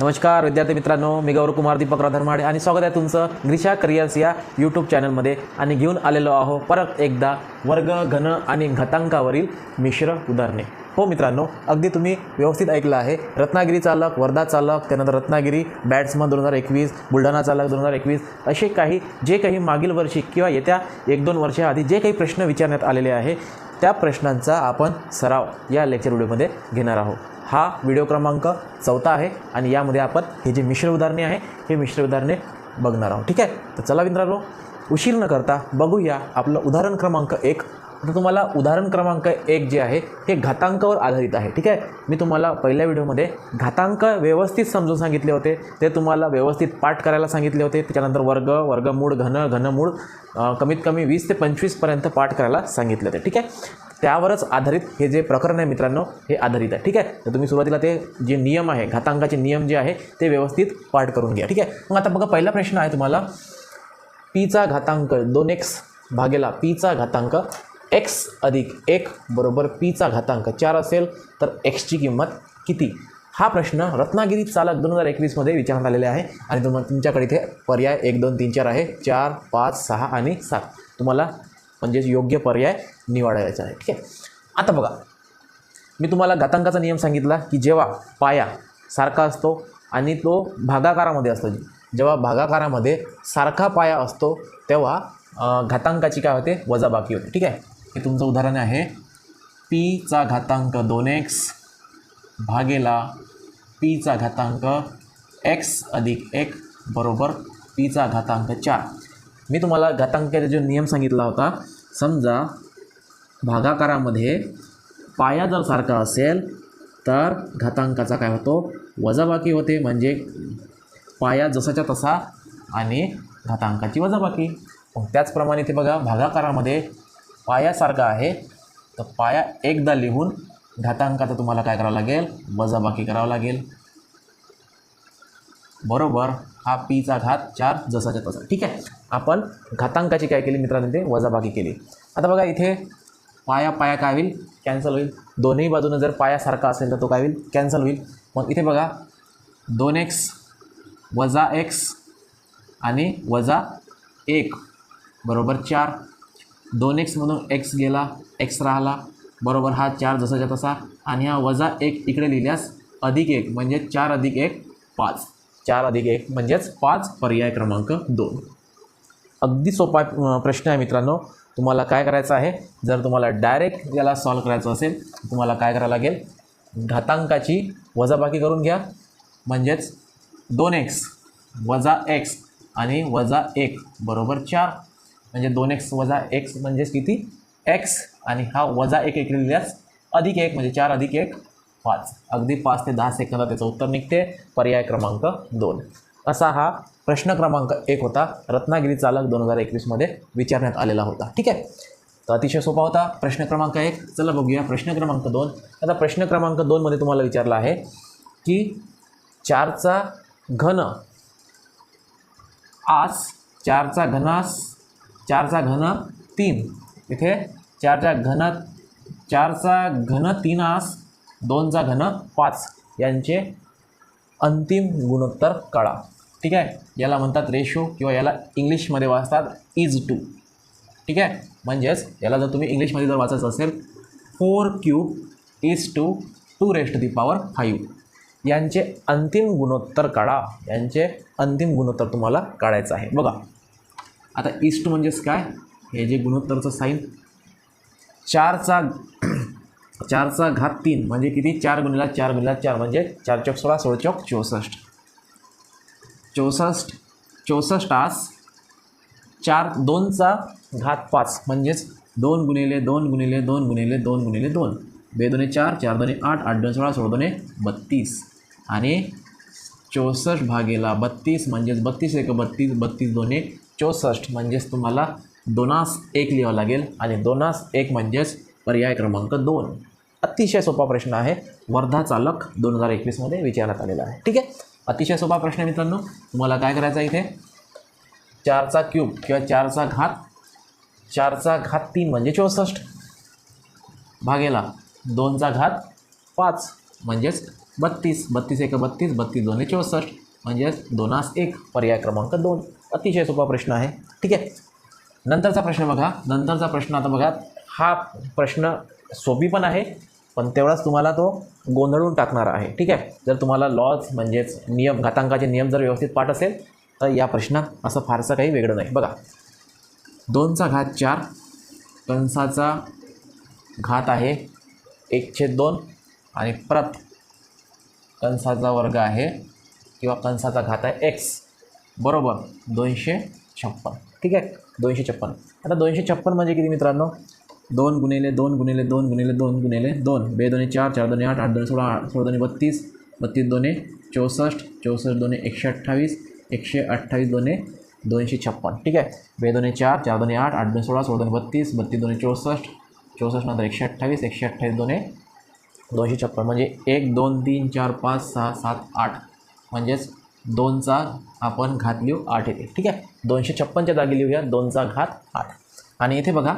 नमस्कार विद्यार्थी मित्रांनो मी गौरकुमार दीपक राधरमाडे आणि स्वागत आहे तुमचं ग्रिशा करिअर्स या यूट्यूब चॅनलमध्ये आणि घेऊन आलेलो आहो परत एकदा वर्ग घन आणि घतांकावरील मिश्र उदाहरणे. हो मित्रांनो अगदी तुम्ही व्यवस्थित ऐकलं आहे. रत्नागिरी चालक वर्धा चालक त्यानंतर रत्नागिरी बॅट्समन दोन हजार एकवीस बुलढाणा चालक दोन हजार एकवीस असे काही जे काही मागील वर्षी किंवा येत्या एक दोन वर्षाआधी जे काही प्रश्न विचारण्यात आलेले आहे त्या प्रश्नांचा आपण सराव या लेक्चर व्हिडिओमध्ये घेणार आहोत. हा व्हिडिओ क्रमांक चौथा आहे आणि यामध्ये आपण ही जी मिश्र उदाहरणे आहे हे मिश्र उदाहरणे बघणार आहोत. ठीक आहे? तर चला मित्रांनो उशीर न करता बघूया आपलं उदाहरण क्रमांक एक तर तुम्हाला उदाहरण क्रमांक एक जे आहे हे घातांकावर आधारित आहे ठीक आहे? मी तुम्हाला पहिल्या व्हिडिओमध्ये घातांक व्यवस्थित समजून सांगितले होते ते तुम्हाला व्यवस्थित पाठ करायला सांगितले होते त्याच्यानंतर वर्ग वर्गमूळ घन घनमूळ कमीत कमी वीस ते पंचवीसपर्यंत पाठ करायला सांगितले होते ठीक आहे? त्यावरच आधारित हे जे प्रकरण आहे मित्रांनो हे आधारित आहे ठीक आहे? तर तुम्ही सुरुवातीला ते जे नियम आहे घातांकाचे नियम जे आहे ते व्यवस्थित पाठ करून घ्या ठीक आहे? मग आता बघा पहिला प्रश्न आहे तुम्हाला पीचा घातांक दोन एक्स भागेला पीचा घातांक एक्स अधिक एक बरोबर पीचा घातांक चार असेल तर एक्सची किंमत किती? हा प्रश्न रत्नागिरी चालक दोन हजार एकवीसमध्ये विचारण्यात आलेला आहे. आणि तुम्हाला तुमच्याकडे इथे पर्याय एक दोन तीन चार आहे. चार पाच सहा आणि सात. तुम्हाला म्हणजेच योग्य पर्याय निवडायचा आहे. ठीक आहे? आता बघा. मी तुम्हाला घातांकाचा नियम सांगितला की जेव्हा पाया सारखा असतो आणि तो भागाकारामध्ये असतो जेव्हा भागाकारामध्ये सारखा पाया असतो तेव्हा घातांकाची काय होते? वजाबाकी होते. ठीक आहे? हे तुमचं उदाहरण आहे. पीचा घातांक दोन एक्स भागेला पीचा घातांक एक्स अधिक एक बरोबर पीचा घातांक चार. मी तुम्हाला घातांकाचा जो नियम सांगितला होता समजा भागाकारामध्ये पाया जर सारखा असेल तर घातांकाचा काय होतो? वजाबाकी होते म्हणजे पाया जसाच्या तसा आणि घातांकाची वजाबाकी. मग त्याचप्रमाणे ते बघा भागाकारामध्ये पायासारखा आहे. तर पाया एकदा लिहून घातांकाचं तुम्हाला काय करावं लागेल? वजाबाकी करावं लागेल. बरोबर? हा पीचा घात चार जसाच्या तसा. ठीक आहे? आपण घातांकाची काय केली मित्रांनो ते वजाबाकी केली. आता बघा इथे पाया पाया काय होईल? कॅन्सल होईल. दोन्ही बाजूनं जर पायासारखा असेल तर तो काय होईल? कॅन्सल होईल. मग इथे बघा दोन एक्स वजा एक्स आणि वजा एक. बरोबर? चार. दोन एक्समधून एक्स गेला एक्स राहिला. बरोबर हा चार जसाच्या तसा. आणि हा वजा एक इकडे लिहिल्यास अधिक एक म्हणजे चार अधिक एक पाच. चार अधिक एक म्हणजेच पाच पर्याय क्रमांक दोन. अगदी सोपा प्रश्न आहे मित्रांनो. तुम्हाला काय करायचं आहे? जर तुम्हाला डायरेक्ट याला सॉल्व करायचं असेल तुम्हाला काय करावं लागेल? घातांकाची वजाबाकी करून घ्या. म्हणजेच दोन एक्स वजा एक्स आणि वजा एक बरोबर चार. म्हणजे दोन एक्स वजा एक्स म्हणजेच किती? एक्स. आणि हा वजा एक एक लिहिल्यास अधिक एक म्हणजे चार अधिक एक पाच. अगदी पाच ते दहा सेकंदात त्याचं उत्तर निघते. पर्याय क्रमांक दोन. असा हा प्रश्न क्रमांक एक होता. रत्नागिरी चालक दोन हजार एकवीसमध्ये विचारण्यात आलेला होता. ठीक आहे? तर अतिशय सोपा होता. प्रश्न क्रमांक एक. चला बघूया. प्रश्न क्रमांक दोन. आता प्रश्न क्रमांक दोनमध्ये तुम्हाला विचारला आहे की चारचा घन आस चारचा घनास चारचा घन तीन. इथे चारचा घन चारचा घन तीन आस दोनचा घन पाच. यांचे अंतिम गुणोत्तर काढा. ठीक आहे? याला म्हणतात रेशो किंवा याला इंग्लिशमध्ये वाचतात इज टू ठीक आहे? म्हणजेच याला जर तुम्ही इंग्लिशमध्ये जर वाचायचं असेल four cube is two to raised the power five यांचे अंतिम गुणोत्तर काढा. यांचे अंतिम गुणोत्तर तुम्हाला काढायचं आहे. बघा. आता ईस्ट म्हणजेच काय? हे जे गुणोत्तरचं साईन चारचा चारचा घात तीन म्हणजे किती? चार गुणिला चार गुणिला चार म्हणजे चार चौक सोळा सोळ चौक चौसष्ट. चौसष्ट चौसष्ट आस चार दोनचा घात पाच म्हणजेच दोन गुणिले दोन गुणिले दोन गुणिले दोन गुणिले दोन. बे दोने चार चार दोने आठ आठ दोन सोळा सोळा दोने बत्तीस. आणि चौसष्ट भागेला बत्तीस म्हणजेच बत्तीस एक बत्तीस बत्तीस दोने चौसष्ट म्हणजेच तुम्हाला दोनास एक लिहावं लागेल आणि दोनास एक म्हणजेच पर्याय क्रमांक दोन. अतिशय सोपा प्रश्न आहे. वर्धा चालक दोन हजार एकवीसमध्ये विचारण्यात आलेला आहे. ठीक आहे? अतिशय सोपा प्रश्न मित्रांनो. तुम्हाला काय करायचं इथे? चारचा क्यूब किंवा चारचा घात. चारचा घात तीन म्हणजे चौसष्ट. भागेला दोनचा घात पाच म्हणजेच बत्तीस. बत्तीस एक बत्तीस बत्तीस दोन्ही चौसष्ट. म्हणजेच दोनास एक पर्याय क्रमांक दोन. अतिशय सोपा प्रश्न आहे. ठीक आहे? नंतरचा प्रश्न बघा. नंतरचा प्रश्न आता बघा. हा प्रश्न सोपी पण आहे पण तेवढाच तुम्हाला तो गोंधळून टाकणारा आहे. ठीक आहे? जर तुम्हाला लॉज म्हणजेच नियम घातांकाचे नियम जर व्यवस्थित पाठ असेल तर या प्रश्नात असं फारसं काही वेगळं नाही. बघा. दोनचा घात चार कंसाचा घात आहे एक छेद दोन आणि परत कंसाचा वर्ग आहे किंवा कंसाचा घात आहे एक्स बरोबर. दोनशे छप्पन. ठीक आहे? दोनशे छप्पन. आता दोनशे छप्पन म्हणजे किती मित्रांनो? दोन गुणिले दोन गुणिले दोन गुणिले दोन गुणिले दोन. बे दोन्ही चार चार दोन्ही आठ आठ दोन्ही सोळा आठ सोळा दोन्ही बत्तीस बत्तीस दोन्ही चौसष्ट चौसष्ट दोन्ही एकशे अठ्ठावीस एकशे अठ्ठावीस दोन्ही दोनशे छप्पन. ठीक आहे? बे दोन्ही चार चार दोन्ही आठ आठ दोन्ही सोळा सोळा दोन्ही बत्तीस बत्तीस दोन्ही चौसष्ट चौसष्ट नंतर एकशे अठ्ठावीस एकशे अठ्ठावीस दोन्ही दोनशे छप्पन. म्हणजे एक दोन तीन चार पाच सहा सात आठ. म्हणजेच दोनचा आपण घात लिहू आठ येते. ठीक आहे? दोनशे छप्पनच्या जागी लिहूया दोनचा घात आठ. आणि इथे बघा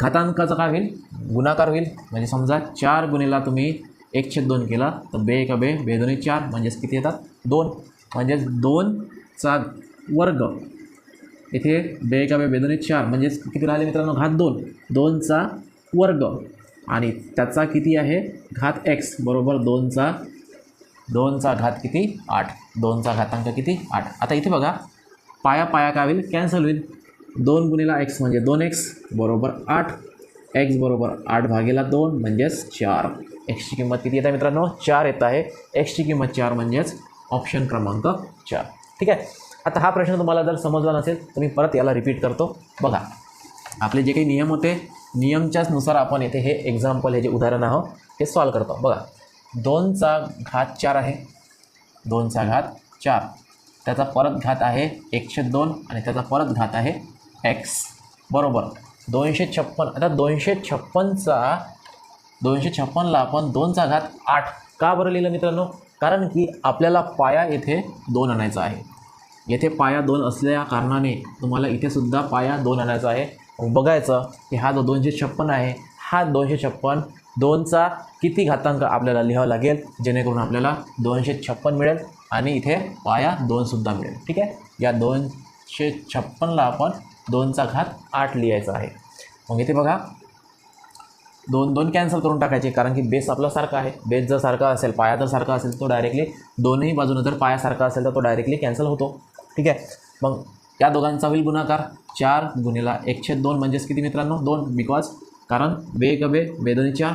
घातांकाचं काय होईल? गुणाकार होईल. म्हणजे समजा चार गुन्हेला तुम्ही एकशे दोन केला तर बे एका बे बे दोन्ही चार म्हणजेच किती येतात? दोन. म्हणजेच दोनचा वर्ग. इथे बे एका बे बे चार म्हणजेच किती राहिले मित्रांनो? घात दोन. दोनचा वर्ग. आणि त्याचा किती आहे? घात एक्स बरोबर दोनचा दोनचा घात किती? आठ. दोनचा घातांक किती? आठ. आता इथे बघा. पाया पाया काय होईल? कॅन्सल होईल. दोन गुणिला एक्स म्हणजे दोन एक्स बरोबर आठ. एक्स बरोबर आठ भागेला दोन म्हणजेच चार. एक्सची किंमत किती येत आहे मित्रांनो? चार येत आहे. एक्सची किंमत चार म्हणजेच ऑप्शन क्रमांक चार. ठीक आहे? आता हा प्रश्न तुम्हाला जर समजला नसेल तर मी परत याला रिपीट करतो. बघा. आपले जे काही नियम होते नियमच्याच नुसार आपण येथे हे एक्झाम्पल हे जे उदाहरण आहो हे सॉल्व करतो. बघा. दोनचा घात चार आहे. दोनचा घात चार. त्याचा परत घात आहे एकशे दोन आणि त्याचा परत घात आहे एक्स बरोबर. दोनशे छप्पन आता दोनशे छप्पनचा दोनशे छप्पनला आपण दोनचा घात आठ. का बरं लिहिलं मित्रांनो? कारण की आपल्याला पाया येथे दोन आणायचा आहे. येथे पाया दोन असल्या कारणाने तुम्हाला इथेसुद्धा पाया दोन आणायचा आहे. बघायचं की हा जो दोनशे छप्पन आहे हा दोनशे छप्पन दोनचा किती घातांक आपल्याला लिहावं लागेल? जेणेकरून आपल्याला दोनशे छप्पन मिळेल आणि इथे पाया दोनसुद्धा मिळेल. ठीक आहे? या दोनशे छप्पनला आपण दोनचा घात आठ लिहायचा आहे. मग इथे बघा. दोन दोन कॅन्सल करून टाकायचे कारण की बेस आपला सारखा आहे. बेस जर सारखा असेल पाया जर सारखा असेल तो डायरेक्टली दोन्ही बाजूनं जर पायासारखा असेल तर तो डायरेक्टली कॅन्सल होतो. ठीक आहे? मग या दोघांचा होईल गुणाकार. चार गुन्हेला एकशे दोन म्हणजेच किती मित्रांनो? दोन बिकॉज कारण बे गबे बेदनीच्या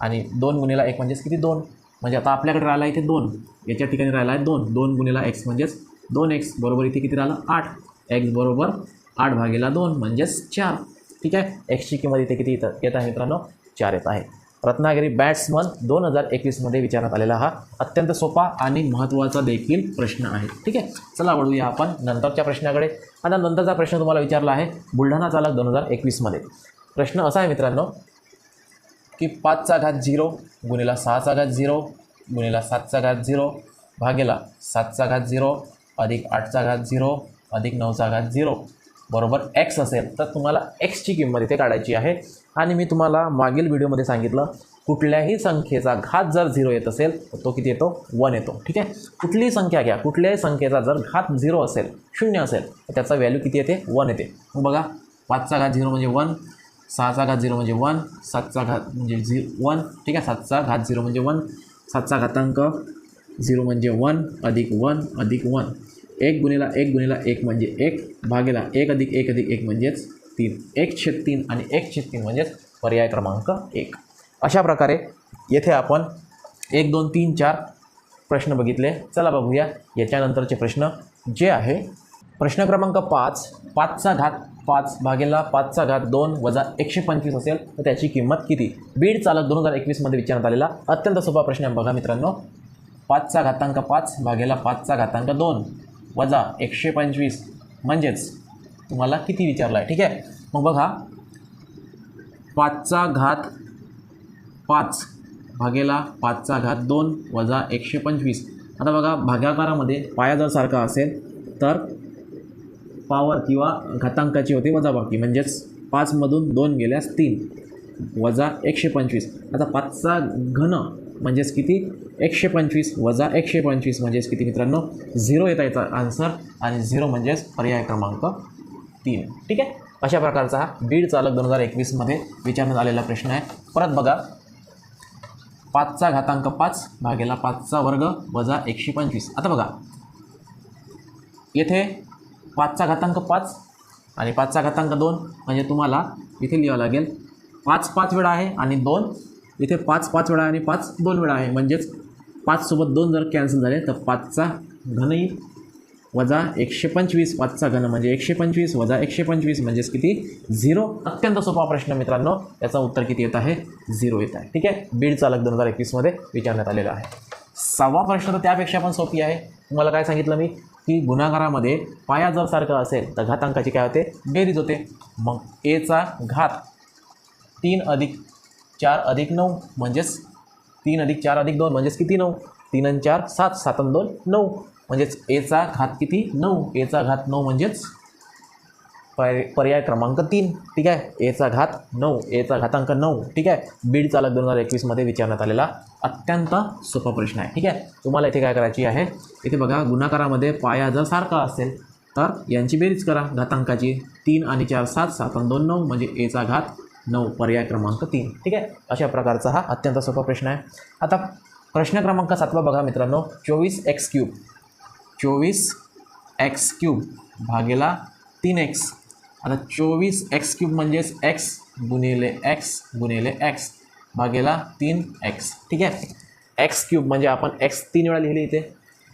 आणि दोन गुणिला एक म्हणजेच किती दोन? म्हणजे आता आपल्याकडे राहिला इथे दोन. याच्या ठिकाणी राहिला आहे दोन. दोन गुणिला एक्स म्हणजेच दोन एक्स बरोबर इथे किती राहिलं? आठ. एक्स बरोबर आठ भागेला दोन म्हणजेच चार. ठीक आहे? एक्सची किंमत इथे किती येतं येत आहे मित्रांनो? चार येत आहे. रत्नागिरी बॅट्समन दोन हजार एकवीसमध्ये विचारण्यात आलेला हा अत्यंत सोपा आणि महत्त्वाचा देखील प्रश्न आहे. ठीक आहे? चला वळूया आपण नंतरच्या प्रश्नाकडे. आता नंतरचा प्रश्न तुम्हाला विचारला आहे. बुलढाणा चालक दोन हजार एकवीसमध्ये प्रश्न असा आहे मित्रांनो की पाचचा घात झिरो गुणेला सहाचा घात झिरो गुणेला सातचा घात झिरो भागेला सातचा घात झिरो अधिक आठचा घात झिरो अधिक नऊचा घात झिरो. बरोबर एक्स असेल तर तुम्हाला एक्सची किंमत इथे काढायची आहे. आणि मी तुम्हाला मागील व्हिडिओमध्ये सांगितलं कुठल्याही संख्येचा घात जर झिरो येत असेल तर तो किती येतो? वन येतो. ठीक आहे? कुठलीही संख्या घ्या. कुठल्याही संख्येचा जर घात झिरो असेल शून्य असेल तर त्याचा व्हॅल्यू किती येते? वन येते. मग बघा पाचचा घात झिरो म्हणजे वन सहाचा घात झिरो म्हणजे वन सातचा घात म्हणजे झि वन. ठीक आहे? सातचा घात झिरो म्हणजे वन. सातचा घातांक झिरो म्हणजे वन अधिक वन अधिक वन. एक गुणिला एक गुणिला एक म्हणजे एक. भागेला एक अधिक एक अधिक एक म्हणजेच तीन. एक छेद तीन आणि एक छेद तीन म्हणजेच पर्याय क्रमांक एक. अशा प्रकारे येथे आपण एक दोन तीन चार प्रश्न बघितले. चला बघूया याच्यानंतरचे प्रश्न जे आहे प्रश्न क्रमांक पाच पाचचा घात पाच भागेला पाचचा घात दोन वजा एकशे पंचवीस असेल तर त्याची किंमत किती? बीड चालक दोन हजार एकवीसमध्ये विचारण्यात आलेला अत्यंत सोपा प्रश्न आहे बघा मित्रांनो. पाचचा घातांक पाच भागेला पाचचा घातांक दोन वजा एकशे पंचवीस. म्हणजेच तुम्हाला किती विचारला आहे ठीक आहे? मग बघा. पाचचा घात पाच भागेला पाचचा घात दोन वजा एकशे पंचवीस. आता बघा भागाकारामध्ये पाया जर सारखा असेल तर पावर किंवा घातांकाची होती वजाबाकी. म्हणजेच पाचमधून दोन गेल्यास तीन. वजा एकशे पंचवीस आता पाचचा घन म्हणजेच किती? एकशे पंचवीस वजा एकशे पंचवीस म्हणजेच किती मित्रांनो? झिरो येता याचा आन्सर. आणि झिरो म्हणजेच पर्याय क्रमांक तीन. ठीक आहे? अशा प्रकारचा हा बीड चालक दोन हजार एकवीसमध्ये विचारण्यात आलेला प्रश्न आहे. परत बघा. पाचचा घातांक पाच भागेला पाचचा वर्ग वजा एकशे पंचवीस आता बघा. येथे पाचचा घातांक पाच आणि पाचचा घातांक दोन म्हणजे तुम्हाला इथे लिहावं लागेल. पाच पाच वेळा आहे आणि दोन. इथे पाच पाच वेळा आणि पाच दोन वेळा आहे. म्हणजेच पाचसोबत दोन जर कॅन्सल झाले तर पाचचा घन येईल वजा एकशे पंचवीस. पाचचा घन म्हणजे एकशे पंचवीस वजा एकशे पंचवीस म्हणजेच किती? झिरो. अत्यंत सोपा प्रश्न मित्रांनो. याचं उत्तर किती येत आहे? झिरो येत आहे. ठीक आहे? बीड चालक दोन हजार एकवीसमध्ये विचारण्यात आलेला आहे. सहावा प्रश्न तर त्यापेक्षा पण सोपी आहे. तुम्हाला काय सांगितलं मी? की गुन्हागारामध्ये पाया जर सारखं असेल तर घातांकाची काय होते? बेरीज होते. मग एचा घात तीन अधिक चार अधिक नऊ म्हणजेच तीन अधिक चार अधिक दोन म्हणजेच किती नऊ? तीन आणि चार सात सात आणि दोन नऊ. म्हणजेच एचा घात किती? नऊ. एचा घात नऊ म्हणजेच पर्याय पर्याय क्रमांक तीन ठीक आहे? एचा घात नऊ एचा घातांक नऊ ठीक आहे? बीड चालक दोन हजार एकवीसमध्ये विचारण्यात आलेला अत्यंत सोपा प्रश्न आहे ठीक आहे? तुम्हाला इथे काय करायची आहे? इथे बघा गुणाकारामध्ये पाया जर सारखा असेल तर यांची बेरीज करा. घातांकाची तीन आणि चार सात सात आणि दोन नऊ म्हणजे एचा घात नऊ पर्याय क्रमांक तीन ठीक आहे? अशा प्रकारचा हा अत्यंत सोपा प्रश्न आहे. आता प्रश्न क्रमांक सातवा बघा मित्रांनो. चोवीस एक्स क्यूब चोवीस एक्स क्यूब भागेला तीन एक्स आता चोवीस एक्स क्यूब म्हणजेच एक्स गुणिले एक्स गुणिले एक्स भागेला तीन एक्स ठीक आहे? एक्स क्यूब म्हणजे आपण एक्स तीन वेळा लिहिले इथे.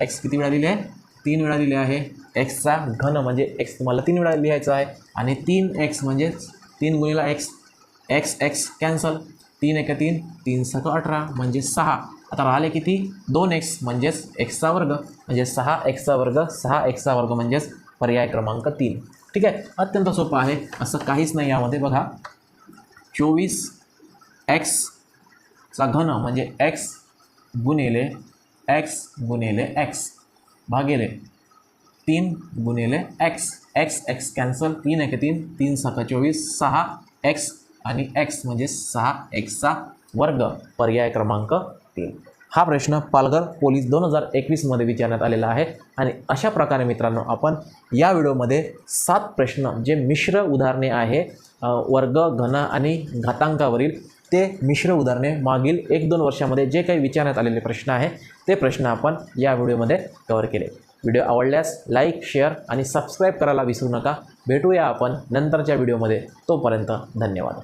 एक्स किती वेळा लिहिले? आहे तीन वेळा लिहिले आहे. एक्सचा घन म्हणजे एक्स तुम्हाला तीन वेळा लिहायचा आहे. आणि तीन एक्स म्हणजेच तीन गुणिला एक्स एक्स एक्स कॅन्सल तीन एक तीन तीन सक अठरा म्हणजे सहा. आता राहिले किती? दोन एक्स म्हणजेच एक्सचा वर्ग. म्हणजे सहा एक्सचा वर्ग सहा एक्सचा वर्ग म्हणजेच पर्याय क्रमांक तीन. ठीक आहे? अत्यंत सोपं आहे. असं काहीच नाही यामध्ये बघा. चोवीस एक्सचा घन म्हणजे एक्स गुणिले एक्स गुणिले एक्स भागिले तीन गुणिले एक्स. X x cancel. तीन एक तीन. तीन सहा चोवीस. सहा एक्स आणि एक्स म्हणजे सहा एक्सचा वर्ग. पर्याय क्रमांक तीन. हा प्रश्न पालघर पोलीस दोन हजार एकवीसमध्ये विचारण्यात आलेला आहे. आणि अशा प्रकारे मित्रांनो आपण या व्हिडिओमध्ये सात प्रश्न जे मिश्र उदाहरणे आहे वर्ग घन आणि घातांकावरील ते मिश्र उदाहरणे मागील एक दोन वर्षामध्ये जे काही विचारण्यात आलेले प्रश्न आहे ते प्रश्न आपण या व्हिडिओमध्ये कव्हर केले. व्हिडिओ आवडल्यास लाईक शेअर आणि सबस्क्राईब करायला विसरू नका. भेटूया आपण नंतरच्या व्हिडिओमध्ये. तोपर्यंत धन्यवाद.